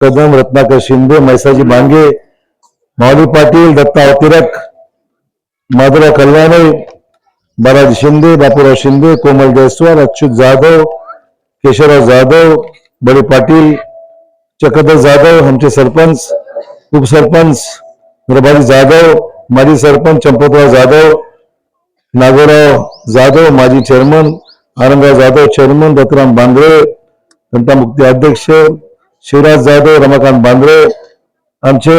कदम रत्नाकर शिंदे मैसाजी बांगे माऊली पाटील दत्ता अतिरक माधुराव कल्याणे बालाजी शिंदे बापूराव शिंदे कोमल जयस्वाल अच्युत जाधव केशवराव जाधव बळी पाटील चक्रधर जाधव आमचे सरपंच उपसरपंच प्रभाजी जाधव माजी सरपंच चंपतराव जाधव नागोराव जाधव माजी चेअरमन आनंदराव जाधव चेअरमन दत्तराम बांगरे जनता मुक्ती अध्यक्ष शिवराज जाधव रमाकांत बांद्रे आमचे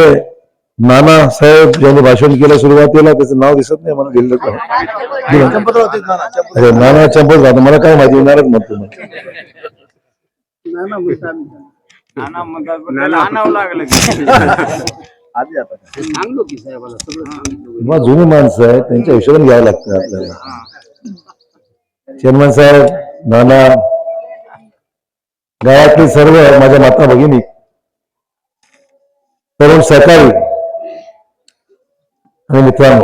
नाना साहेब यांनी भाषण केलं सुरुवातीला त्याचं नाव दिसत नाही मला दिलं. का अरे नाना चंपत राहतो मला काय माहिती येणारच म्हणतो जुनी माणसं आहेत त्यांच्या हिशोबाने घ्यावं लागतं आपल्याला. चेअरमन साहेब नाना गावातले सर्व माझ्या माता भगिनी तरुण सहकारी आणि मित्रांनो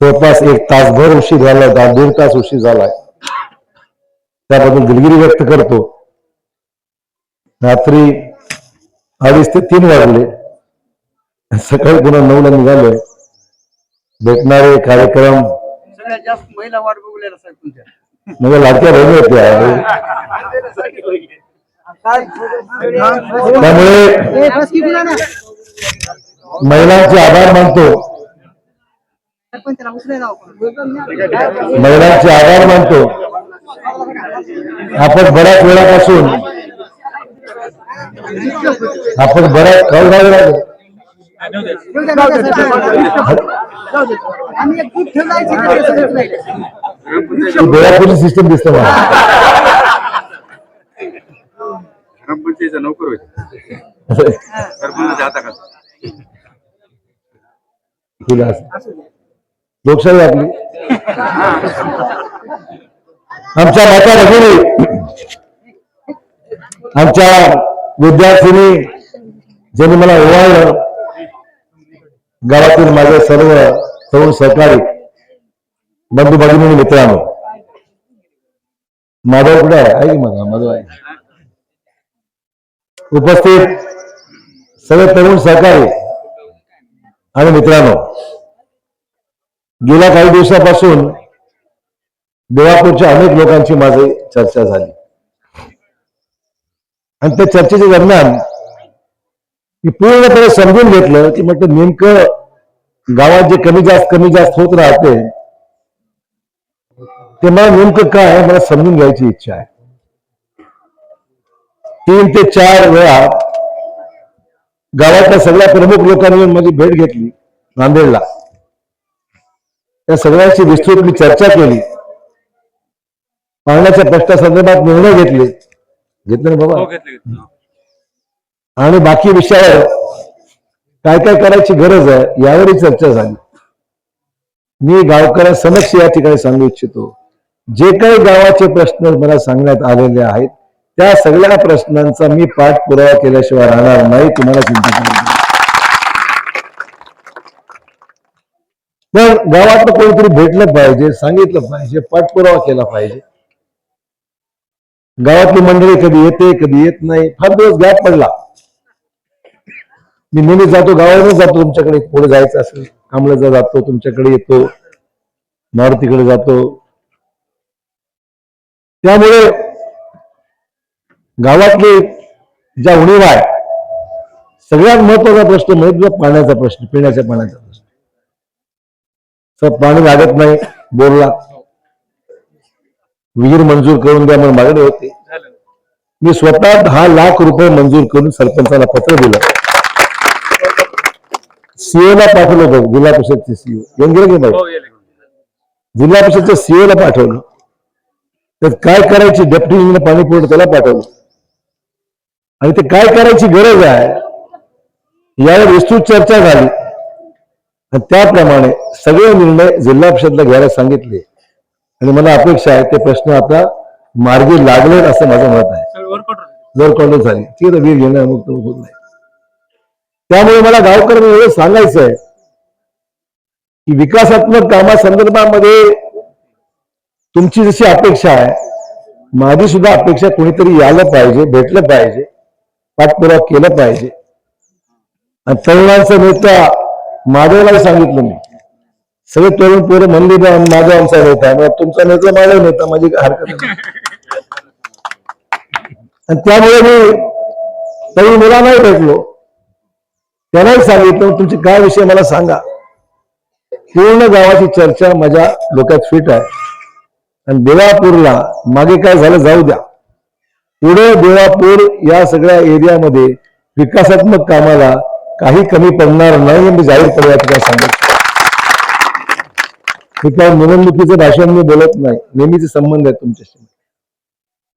जवळपास एक तासभर उशीर झाला दहा दीड तास उशीर झालाय. त्याबद्दल दिलगिरी व्यक्त करतो. रात्री अडीच ते तीन वाजले. सकाळी पुन्हा नऊला निघालोय. भेटणारे कार्यक्रम सगळ्यात जास्त महिला वाट बघलेला माझ्या लाडक्या बहिणी होत्या त्यामुळे महिलांचे आभार मानतो महिलांचे आभार मानतो आपण बऱ्याच वेळापासून आपण बऱ्याच काळ झाले राहिले. ती बेळापूरची सिस्टम दिसते मला. ग्रामपंचायतीचा नोकर. लोकशाही आपली. आमच्या माता भगिनी आमच्या विद्यार्थिनी ज्यांनी मला ओवाळलं गावातील माझे सर्व तरुण सहकारी बंधू भगिनी मित्रांनो. माधव कुठे आहे? आहे की माझा माधव आहे. उपस्थित सगळे तरुण सहकारी आणि मित्रांनो गेल्या काही दिवसापासून देवापूरच्या अनेक लोकांची माझी चर्चा झाली. आणि त्या चर्चेच्या दरम्यान मी पूर्णपणे समजून घेतलं की म्हटलं नेमकं गावात जे कमी जास्त कमी जास्त होत राहते ते मला नेमकं काय आहे मला समजून घ्यायची इच्छा आहे. तीन ते चार वेळा गावातल्या सगळ्या प्रमुख लोकांनी माझी भेट घेतली नांदेडला. त्या सगळ्यांची विस्तृत मी चर्चा केली. पाण्याच्या प्रश्नासंदर्भात निर्णय घेतले. घेतले ना बाबा? आणि बाकी विषयावर काय काय करायची गरज आहे यावरही चर्चा झाली. मी गावकऱ्या समक्ष या ठिकाणी सांगू इच्छितो. जे काही गावाचे प्रश्न मला सांगण्यात आलेले आहेत त्या सगळ्या प्रश्नांचा मी पाठपुरावा केल्याशिवाय राहणार नाही तुम्हाला चिंता करायची नाही. पण गावातलं कोणीतरी भेटलं पाहिजे सांगितलं पाहिजे पाठपुरावा केला पाहिजे गावातली मंडळी कधी येते कधी येत नाही फार दिवस गॅप पडला मी नेहमी जातो गावावरून जातो तुमच्याकडे पुढे जायचं असेल कांबळेचा जातो तुमच्याकडे येतो मारुतीकडे जातो त्यामुळे गावातली ज्या उणीवा आहे सगळ्यात महत्त्वाचा प्रश्न म्हणजे पाण्याचा प्रश्न पिण्याच्या पाण्याचा प्रश्न. तर पाणी लागत नाही बोरला विहीर मंजूर करून द्या म्हणून मागणी होती. मी स्वतः दहा लाख रुपये मंजूर करून सरपंचाला पत्र दिलं. सीओ ला पाठवलं होतं जिल्हा परिषदचे सीओ येऊन गेलं की नाही जिल्हा परिषदच्या सीओला पाठवलं. तर काय करायची डेप्युटी इंजिनियर पाणी पुरवठा त्याला पाठवलं. आणि ते काय करायची गरज आहे यावर विस्तृत चर्चा झाली. आणि त्याप्रमाणे सगळे निर्णय जिल्हा परिषदला घ्यायला सांगितले. आणि मला अपेक्षा आहे ते प्रश्न आता मार्गी लागले असं माझं मत आहे. जर कॉलेज झाली. ठीक आहे वीर घेणं अमुक होत नाही. त्यामुळे मला गावकऱ्यांना एवढं सांगायचं आहे की विकासात्मक कामासंदर्भामध्ये तुमची जशी अपेक्षा आहे माझी सुद्धा अपेक्षा कोणीतरी यायला पाहिजे भेटलं पाहिजे पाठपुरावा केला पाहिजे. आणि तरुणांचा नेता माधवलाही सांगितलं मी. सगळे तरुण पोरं म्हणले माधव आमचा नेता आहे. मग तुमचा नेता माझा नेता माझी काय हरकत नाही. आणि त्यामुळे मी तरुण मुलांनाही भेटलो. त्यालाही सांगितलं तुमचे काय विषय मला सांगा. पूर्ण गावाची चर्चा माझ्या डोक्यात फिट आहे. आणि देवापूरला मागे काय झालं जाऊ द्या. पुढे देवापूर या सगळ्या एरियामध्ये विकासात्मक कामाला काही कमी पडणार नाही मी जाहीर या ठिकाणी सांगत हे काय निवडणुकीचं भाषण मी बोलत नाही. नेहमीचे संबंध आहेत तुमच्याशी.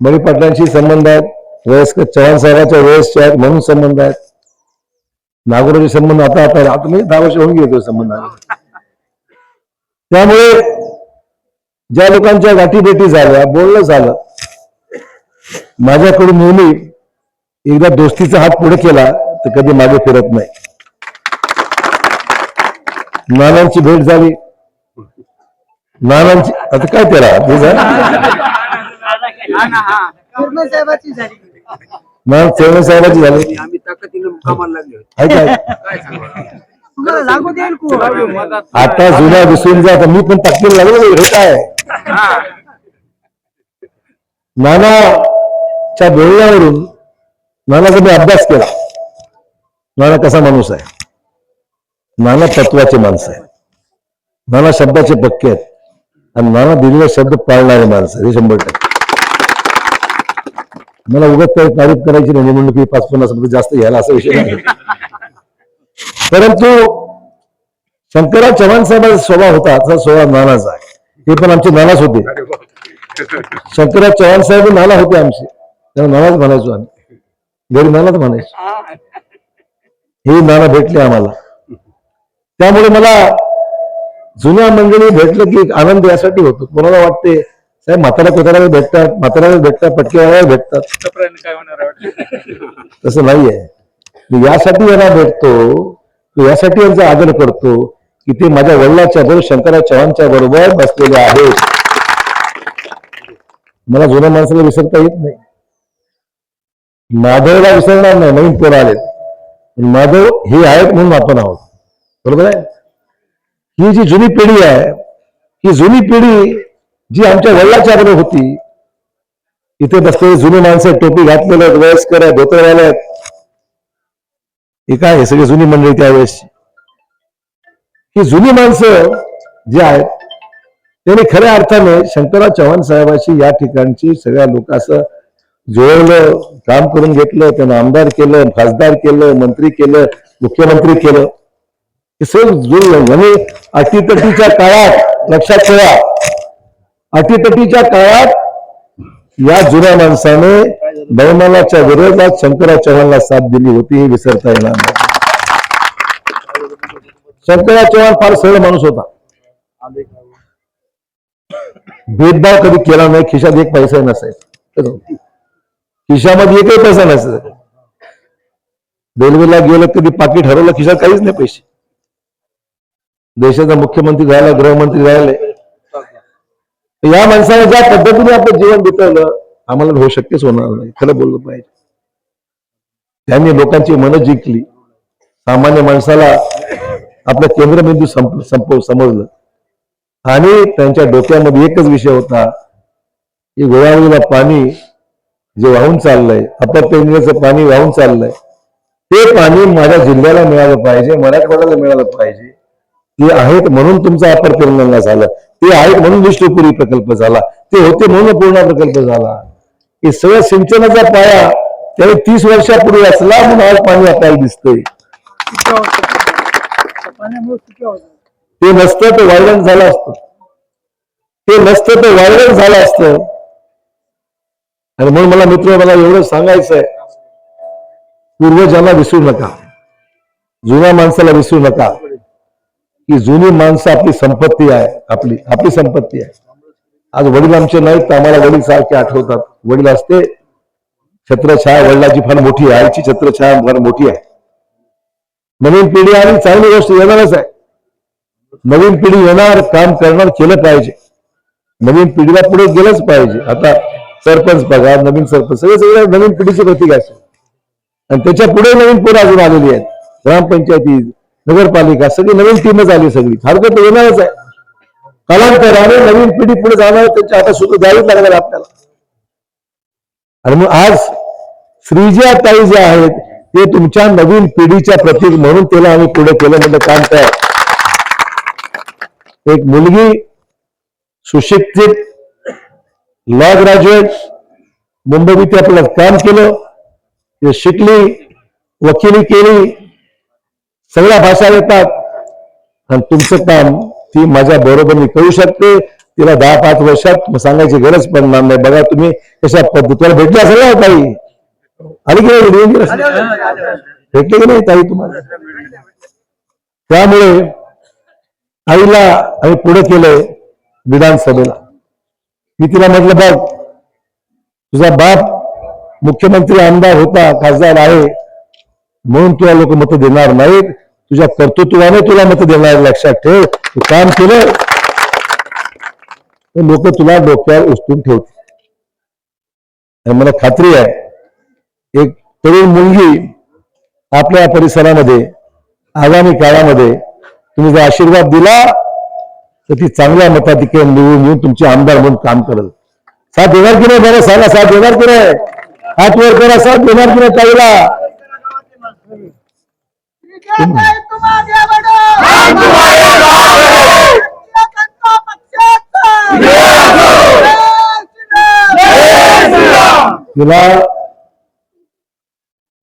मणी पाटलांशी संबंध आहेत. वयस्कर चव्हाण साहेबांच्या वयसचे आहेत म्हणून संबंध आहेत. नागोराचे संबंध आता आता आता मी दहा वर्ष होऊन घेतो संबंध. त्यामुळे ज्या लोकांच्या गाठीभेटी झाल्या बोलणं झालं माझ्याकडून नेहमी एकदा दोस्तीचा हात पुढे केला तर कधी मागे फिरत नाही. नानांची भेट झाली. नानांची आता काय त्याला नाना चेवणे साहेबाची झाली. आता जुन्या विसरून जा आता मी पण टाकतील लागलो हे काय? नानाच्या बोलण्यावरून नानाचा मी अभ्यास केला. नाना कसा माणूस आहे? नाना तत्वाचे माणसं आहे नाना शब्दाचे पक्के आहेत. आणि नाना दिलेले शब्द पाळणारे माणसं आहे, हे शंभर टक्के. मला उगत काही तारीफ करायची नाही. निवडणुकी पाच पन्नास जास्त घ्यायला असा विषय नाही. परंतु शंकरराव चव्हाण साहेबांचा स्वभाव होता. असा स्वभाव नानाचा आहे. ते पण आमचे नानाच होते. शंकरराव चव्हाण साहेब नाना होते आमचे. त्यांना नानाच म्हणायचो आम्ही. घरी नानाच म्हणायचो. हे नाना भेटले आम्हाला. त्यामुळे मला जुन्या मंडळी भेटलं की आनंद यासाठी होतो. कोणाला वाटते साहेब म्हातारा कोतारा भेटतात म्हातारा भेटतात पटकेवाला भेटतात. काय होणार तसं नाहीये. मी यासाठी यांना भेटतो तो यासाठी यांचा आदर करतो. की ते माझ्या वडिलाच्या बरोबर शंकरराव चव्हाणच्या बरोबर बसलेले आहेत. मला जुन्या माणसाला विसरता येत नाही. माधवला विसरणार नाही नवीन पोरं आलेत. पण माधव हे आहेत म्हणून आपण आहोत. बरोबर आहे? ही जी जुनी पिढी आहे ही जुनी पिढी जी आमच्या वडिलाच्या बरोबर होती इथे बसलेली जुनी माणसं टोपी घातलेले आहेत वयस्कर आहेत धोतरवाले आहेत. हे काय हे सगळी जुनी मंडळी त्यावेळेस ही जुनी माणसं जी आहेत त्यांनी खऱ्या अर्थाने शंकरराव चव्हाण साहेबांशी या ठिकाणची सगळ्या लोक असं काम करून घेतलं त्यांना आमदार केलं खासदार केलं मंत्री केलं मुख्यमंत्री केलं. हे सगळं जुळलं आणि म्हणजे अटीतटीच्या काळात लक्षात ठेवा. अटीतटीच्या काळात या जुन्या माणसाने बहुमानाच्या विरोधात शंकरराव चव्हाणला साथ दिली होती हे विसरता येणार नाही. शंकरराव चव्हाण फार सरळ माणूस होता. भेदभाव कधी केला नाही खिशात एक पैसा नसायचा. खिशामध्ये एकही पैसा नसायचा. रेल्वेला गेलं कधी पाकिट हरवलं खिशात काहीच नाही पैसे. देशाचा मुख्यमंत्री राहिला गृहमंत्री राहिले या माणसाने ज्या पद्धतीने आपलं जीवन बितवलं आम्हाला होऊ शक्यच होणार नाही. खरं बोललं पाहिजे. त्यांनी लोकांची मनं जिंकली. सामान्य माणसाला आपलं केंद्रबिंदू संप संपव समजलं. आणि त्यांच्या डोक्यामध्ये एकच विषय होता की गोदावरीला पाणी जे वाहून चाललंय अपर पाणी वाहून चाललंय ते पाणी माझ्या जिल्ह्याला मिळालं पाहिजे मराठवाड्याला मिळालं पाहिजे. ते आहेत म्हणून तुमचा अपर तेलंगणा झाला. ते आहेत म्हणून विष्णुपुरी प्रकल्प झाला. ते होते म्हणून पूर्ण प्रकल्प झाला. हे सगळं सिंचनाचा पाया त्याने तीस वर्षापूर्वी असला म्हणून आज पाणी आपल्याला दिसतंय. ते नसतं तर व्हायरल झालं असतं. ते नसतं तर व्हायरल झालं असतं. आणि म्हणून मला मित्र मला एवढं सांगायचं आहे पूर्वजांना विसरू नका. जुन्या माणसाला विसरू नका. की जुनी माणसं आपली संपत्ती आहे आपली आपली संपत्ती आहे. आज वडील आमचे नाहीत तर आम्हाला वडील सारखे आठवतात. वडील असते छत्रछाया वडिलाची फार मोठी आहे आईची छत्रछाया फार मोठी आहे. नवीन पिढी आणि चांगली गोष्ट येणारच आहे. नवीन पिढी येणार काम करणार केलं पाहिजे. नवीन पिढीला पुढे गेलंच पाहिजे. आता सरपंच बघा नवीन सरपंच सगळे सगळे नवीन पिढीचे प्रतीक असेल आणि त्याच्या पुढे नवीन पोरं अजून आलेली आहेत. ग्रामपंचायती नगरपालिका सगळी नवीन टीमच आली सगळी. हरकत तर येणारच आहे. कालांतराने नवीन पिढी पुढे जाणार त्यांच्या आता सुद्धा द्यावीच लागणार आपल्याला. आणि मग आज श्रीज्या ताई जे आहेत ते तुमच्या नवीन पिढीच्या प्रतीक म्हणून त्याला आम्ही पुढे केलं म्हणजे काम काय एक मुलगी सुशिक्षित लॉ ग्रॅज्युएट मुंबईत आपलं काम केलं ते शिकली वकिली केली सगळ्या भाषा येतात. आणि तुमचं काम ती माझ्या बरोबर मी करू शकते. तिला दहा पाच वर्षात सांगायची गरज पडणार नाही. बघा तुम्ही कशा पद्धतीला भेटल्या सगळ्या काही. आली की नाही? भेटली की नाही ताई तुम्हाला? त्यामुळे आईला आम्ही पुढे केलंय विधानसभेला. मी तिला म्हटलं बघ तुझा बाप मुख्यमंत्री आमदार होता खासदार आहे म्हणून तुला लोक मत देणार नाहीत. तुझ्या कर्तृत्वाने तुला मत देणार लक्षात ठेव. तू काम केलं लोक तुला डोक्यावर उचलून ठेवतील. आणि मला खात्री आहे एक तरुण मुलगी आपल्या परिसरामध्ये आगामी काळामध्ये तुम्ही जर आशीर्वाद दिला तर ती चांगल्या मताधिके निवडून येऊन तुमचे आमदार म्हणून काम करल. साथ देणार की नाही बरं सांगा साथ देणार की नाही हात वर करा साथ देणार की नाही ताईला तिला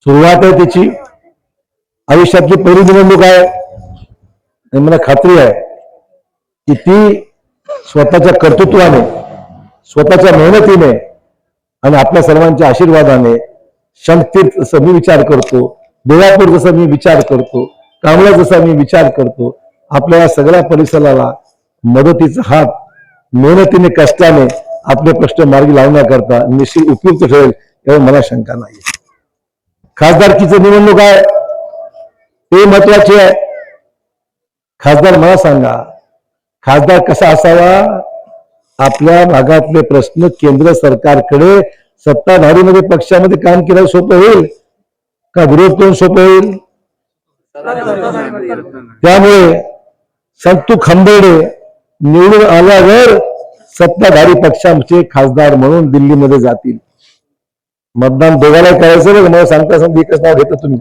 सुरुवात आहे तिची. आयुष्यातली पहिली निवडणूक आहे. आणि मला खात्री आहे की ती स्वतःच्या कर्तृत्वाने स्वतःच्या मेहनतीने आणि आपल्या सर्वांच्या आशीर्वादाने शक्तीत जसं मी विचार करतो देवापूर जसं मी विचार करतो कांबळा जसा मी विचार करतो आपल्या या सगळ्या परिसराला मदतीचा हात मेहनतीने कष्टाने आपले प्रश्न मार्गी लावण्याकरता निश्चित उपयुक्त ठरेल यावर मला शंका नाही खासदारकीचं निवडणूक आहे. ते महत्त्वाचे आहे. खासदार मला सांगा खासदार कसा असावा? आपल्या भागातले प्रश्न केंद्र सरकारकडे सत्ताधारीमध्ये पक्षामध्ये काम केलं सोपं होईल का विरोध करून सोपं होईल? त्यामुळे संतू खंबेडे निवडून आल्यावर सत्ताधारी पक्षाचे खासदार म्हणून दिल्लीमध्ये जातील. मतदान दोघाला करायचं बघ मला सांगता सांगता एकच नाव घेता तुम्ही.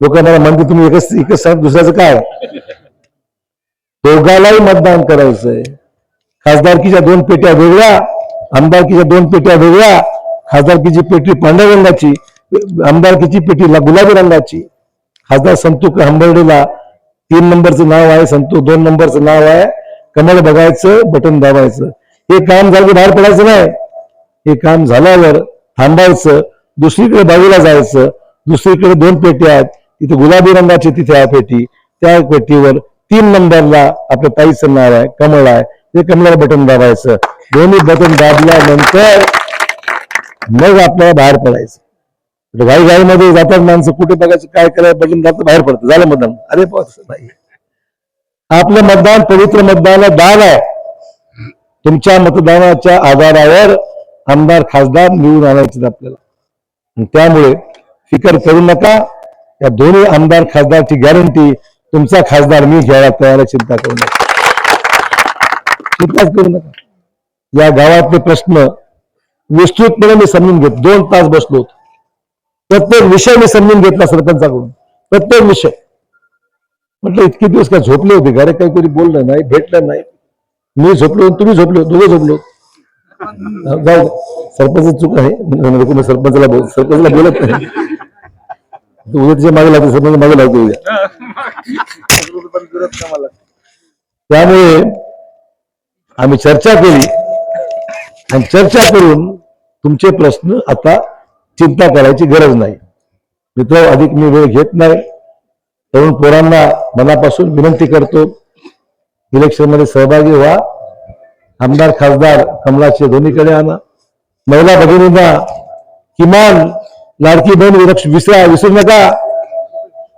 लोक मला म्हणते तुम्ही एकच एकच सांग दुसऱ्याचं काय? दोघालाही मतदान करायचंय. खासदारकीच्या दोन पेट्या वेगळ्या आमदारकीच्या दोन पेट्या वेगळ्या खासदारकीची पेटी पांढऱ्या रंगाची आमदारकीची पेटी गुलाबी रंगाची. खासदार संतू हंबर्डेला तीन नंबरचं नाव आहे संतू दोन नंबरचं नाव आहे. कमळ बघायचं बटन दाबायचं. हे काम झालं की बाहेर पडायचं नाही. हे काम झाल्यावर थांबायचं दुसरीकडे बाजूला जायचं दुसरीकडे दोन पेट्या आहेत तिथे गुलाबी रंगाची तिथे आहे पेटी त्या पेटीवर तीन नंबरला आपल्या ताईचं नाव आहे कमळ आहे ते कमळाला बटन दाबायचं. दोन्ही बटन दाबल्यानंतर मग आपल्याला बाहेर पडायचं. घाई घाईमध्ये जातात माणसं कुठे बघायचं काय करायचं बटन दाबतं बाहेर पडतं झालं मतदान? अरे नाही आपलं मतदान पवित्र मतदान दान आहे. तुमच्या मतदानाच्या आधारावर आमदार खासदार निवडून आणायचे आपल्याला. त्यामुळे फिकर करू नका. या दोन्ही आमदार खासदारची गॅरंटी तुमचा खासदार मी घ्यायला तयार चिंता करू नका. चिंताच करू नका. या गावातले प्रश्न विस्तृतपणे मी समजून घेत दोन तास बसलो होतो. प्रत्येक विषय मी समजून घेतला सरपंचाकडून. प्रत्येक विषय. म्हटलं इतके दिवस काय झोपले होते? घरे काही कोणी बोललं नाही भेटलं नाही. मी झोपलो तुम्ही झोपलो दोघं झोपलो जाऊ सरपंच चूक आहे. म्हणजे नको मी बोल सरपंचला बोलत नाही. तो उद्या तिच्यामागे लागतो सरपंच मागे लागतो उद्या. त्यामुळे आम्ही चर्चा केली. आणि चर्चा करून तुमचे प्रश्न आता चिंता करायची गरज नाही. मित्र अधिक मी वेळ घेत नाही. तरुण पोरांना मनापासून विनंती करतो. इलेक्शनमध्ये सहभागी व्हा. आमदार खासदार कमलाचे दोन्हीकडे आणा. महिला भगिनींना किमान लाडकी बहीण विरक्ष विसरा विसरू नका.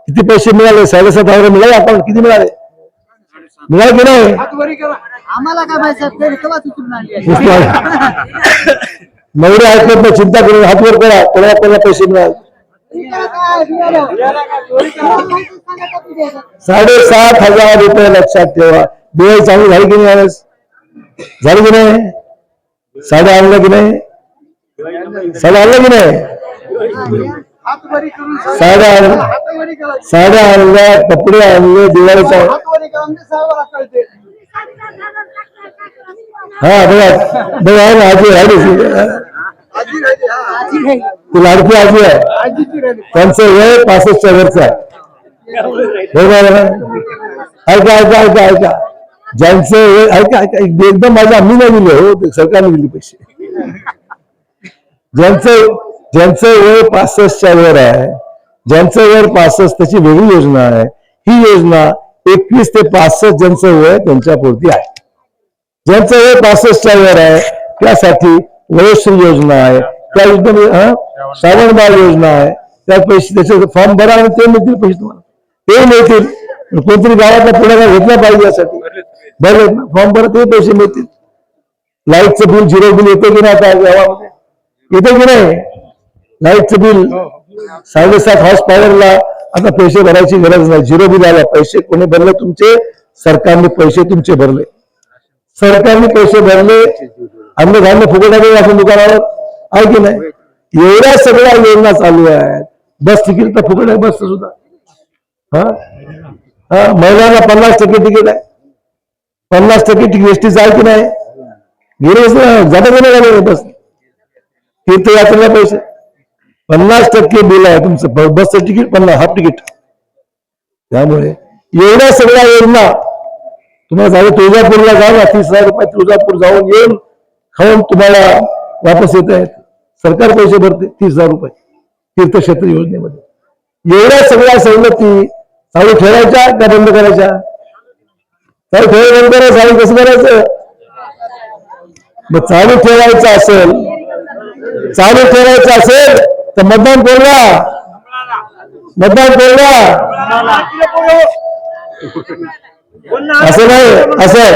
किती पैसे मिळाले? साडेसात हजार मिळाले आपण. किती मिळाले? मिळाले की नाही? नवरे ऐकत नाही चिंता करून हातवर करा. कोणाला कोणाला पैसे मिळाले? साडेसात हजार रुपये लक्षात ठेवा. दिवाळी चालू झाली की नाही झालं की नाही? साड्या आणलं की नाही? साड्या आणलं की नाही? हातवरी करून साड्या आणल्या साड्या आणल्या कपडे आणले दिवाळीचा हा बघा बघा आजी आहे ती लाडकी आजी आहे. त्यांचं वय पासष्टच्या वरचं आहे. बरोबर ऐका ऐका ऐका ऐका. ज्यांचं वय ऐका एकदम माझ्या आम्ही नाही दिले हो ते सरकारने दिले पैसे. ज्यांचं ज्यांचं वय पासष्टच्या वर आहे ज्यांचं वय पासष्ट त्याची वेगळी योजना आहे ही योजना एकवीस ते पासष्ट ज्यांचं वय त्यांच्यापुरती आहे. ज्यांचं वय पासष्टच्या वर आहे त्यासाठी वयोश्री योजना आहे त्या योजने श्रावण बाळ योजना आहे त्या पैसे त्याचे फॉर्म भरा आणि ते मिळतील पैसे तुम्हाला. ते मिळतील. कोणतरी गावातला पुढाकार घेतला पाहिजे यासाठी. बरं फॉर्म भरा ते पैसे मिळतील. लाईटचं बिल झिरो बिल येते की नाही आता गावामध्ये? येते की नाही? लाईटचं बिल साडेसात हॉर्स पॉवरला आता पैसे भरायची गरज नाही. झिरो बिल आला. पैसे कोणी भरले? तुमचे सरकारने पैसे तुमचे भरले. सरकारने पैसे भरले. अन्न धान्य फुकट आहे आपण दुकानावर आहे की नाही? एवढ्या सगळ्या योजना चालू आहेत. बस तिकीट तर फुकट आहे बस सुद्धा. हा? हा? महिलांना पन्नास टक्के तिकीट आहे. पन्नास टक्के तिकीट एसटीचं आहे की नाही? गेले जाता गेले झाले बस तीर्थयात्रेला पैसे. पन्नास टक्के बिल आहे तुमचं. ब- बसचं तिकीट पन्नास हाफ तिकीट त्यामुळे एवढ्या सगळ्या योजना तुम्हाला जाऊ तुळजापूरला जाऊ ना तीस हजार रुपये तुळजापूर जाऊन येऊन खाऊन तुम्हाला वापस येत आहेत. सरकार पैसे भरते तीस हजार रुपये तीर्थक्षेत्र योजनेमध्ये. एवढ्या सगळ्या सवलती चालू ठेवायच्या का बंद करायच्या? चालू ठेवायला बंद करायचं चालू कसं करायचं? मग चालू ठेवायचं असेल चालू ठेवायचं असेल तर मतदान कोणला मतदान कोणला असं नाही असं.